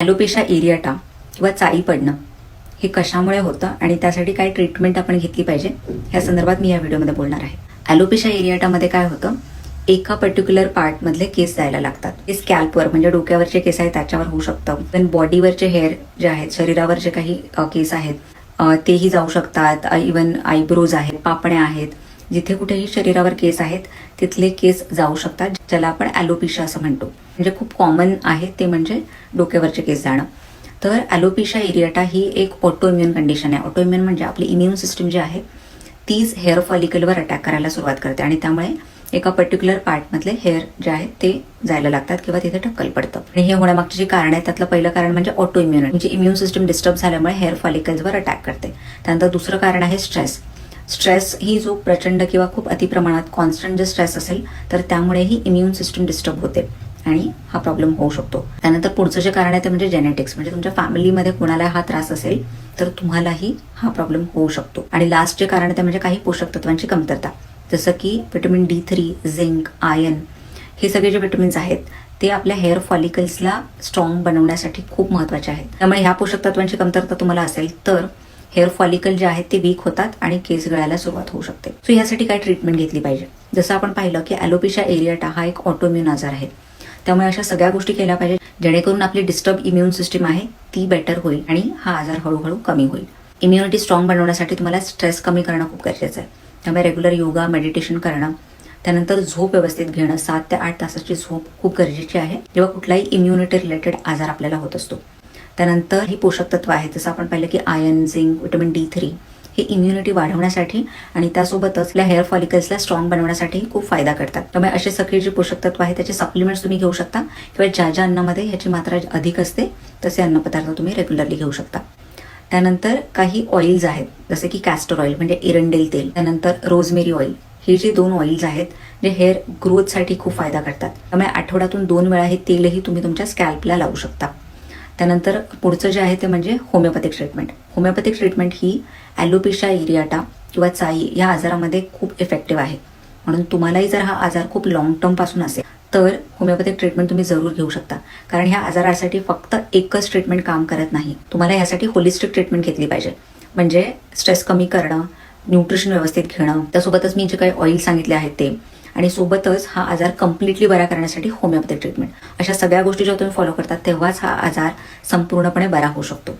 ॲलोपेशा areata किंवा चाई पडणं हे कशामुळे होतं आणि त्यासाठी काय ट्रीटमेंट आपण घेतली पाहिजे ह्या संदर्भात मी या व्हिडिओमध्ये बोलणार आहे. ॲलोपेशा एरियाटामध्ये काय होतं? एका पर्टिक्युलर पार्टमधले केस जायला लागतात. ते स्कॅल्पवर म्हणजे डोक्यावरचे केस आहेत त्याच्यावर होऊ शकतं. पण बॉडीवरचे हेअर जे आहेत शरीरावर जे काही केस आहेत तेही जाऊ शकतात. इवन आयब्रोज आहेत पापण्या आहेत. जिथे कुठेही शरीरावर केस आहेत तिथले केस जाऊ शकतात ज्याला आपण ॲलोपिशा असं म्हणतो. म्हणजे खूप कॉमन आहे ते म्हणजे डोक्यावरचे केस जाणं. तर ॲलोपिशा एरियाटा ही एक ऑटोइम्युन कंडिशन आहे. ऑटोइम्युन म्हणजे आपली इम्युन सिस्टीम जी आहे तीच हेअर फॉलिकलवर अटॅक करायला सुरुवात करते. आणि त्यामुळे एका पर्टिक्युलर पार्टमधले हेअर जे आहेत ते जायला लागतात किंवा तिथे टक्कल पडतं. आणि हे होण्यामागची जी कारण आहे त्यातलं पहिलं कारण म्हणजे ऑटो इम्युन म्हणजे इम्युन सिस्टम डिस्टर्ब झाल्यामुळे हेअर फॉलिकल्सवर अटॅक करते. त्यानंतर दुसरं कारण आहे स्ट्रेस स्ट्रेस ही जो प्रचंड किंवा खूप अतिप्रमाणात कॉन्स्टंट जे स्ट्रेस असेल तर त्यामुळेही इम्युन सिस्टम डिस्टर्ब होते आणि हा प्रॉब्लेम होऊ शकतो. त्यानंतर पुढचं जे कारण आहे ते म्हणजे जेनेटिक्स म्हणजे तुमच्या फॅमिलीमध्ये कोणाला हा त्रास असेल तर तुम्हालाही हा प्रॉब्लेम होऊ शकतो. आणि लास्ट जे कारण आहे ते म्हणजे काही पोषक तत्वांची कमतरता. जसं की vitamin D three zinc iron हे सगळे जे विटॅमिन्स आहेत ते आपल्या हेअर फॉलिकल्सला स्ट्रॉंग बनवण्यासाठी खूप महत्त्वाचे आहेत. त्यामुळे ह्या पोषक तत्वांची कमतरता तुम्हाला असेल तर हेअर फॉलिकल जे आहेत ते वीक होतात आणि केस गळायला सुरुवात होऊ शकते. सो ह्यासाठी काय ट्रीटमेंट घेतली पाहिजे. जसं आपण पाहिलं की ॲलोपेशा एरियाटा हा एक ऑटोम्युन आजार आहे. त्यामुळे अशा सगळ्या गोष्टी केल्या पाहिजे जेणेकरून आपली डिस्टर्ब इम्युन सिस्टीम आहे ती बेटर होईल आणि हा आजार हळूहळू कमी होईल. इम्युनिटी स्ट्रॉंग बनवण्यासाठी तुम्हाला स्ट्रेस कमी करणं खूप गरजेचं आहे. त्यामुळे रेग्युलर योगा मेडिटेशन करणं त्यानंतर झोप व्यवस्थित घेणं सात ते आठ तासाची झोप खूप गरजेची आहे. जेव्हा कुठलाही इम्युनिटी रिलेटेड आजार आपल्याला होत असतो. त्यानंतर ही पोषक तत्व आहेत जसं आपण पाहिलं की iron zinc vitamin D three हे इम्युनिटी वाढवण्यासाठी आणि त्यासोबतच आपल्या हेअर फॉलिकल्सला स्ट्रॉंग बनवण्यासाठी खूप फायदा करतात. त्यामुळे असे सगळे जे पोषक तत्व आहे त्याचे सप्लिमेंट्स तुम्ही घेऊ शकता किंवा ज्या ज्या अन्नामध्ये ह्याची मात्रा अधिक असते तसे अन्नपदार्थ तुम्ही रेग्युलरली घेऊ शकता. त्यानंतर काही ऑइल्स आहेत जसे की कॅस्टर ऑइल म्हणजे एरंडेल तेल. त्यानंतर रोजमेरी ऑइल हे जे दोन ऑइल्स आहेत जे हेअर ग्रोथसाठी खूप फायदा करतात. त्यामुळे आठवड्यातून दोन वेळा हे तेलही तुम्ही तुमच्या स्कॅल्पला लावू शकता. त्यानंतर पुढचं जे आहे ते म्हणजे होमिओपॅथिक ट्रीटमेंट होमिओपॅथिक ट्रीटमेंट ही ॲलोपेशा एरियाटा किंवा चाई या आजारामध्ये खूप इफेक्टिव्ह आहे. म्हणून तुम्हालाही जर हा आजार खूप लॉंग टर्मपासून असेल तर होमिओपॅथिक ट्रीटमेंट तुम्ही जरूर घेऊ शकता. कारण ह्या आजारासाठी फक्त एकच ट्रीटमेंट काम करत नाही. तुम्हाला यासाठी होलिस्टिक ट्रीटमेंट घेतली पाहिजे. म्हणजे स्ट्रेस कमी करणं न्यूट्रिशन व्यवस्थित घेणं त्यासोबतच मी जे काही ऑइल सांगितले आहेत ते आणि सोबतच हा आजार कम्प्लिटली बरा करण्यासाठी होमिओपॅथिक ट्रीटमेंट अशा सगळ्या गोष्टी जेव्हा तुम्ही फॉलो करतात तेव्हाच हा आजार संपूर्णपणे बरा होऊ शकतो.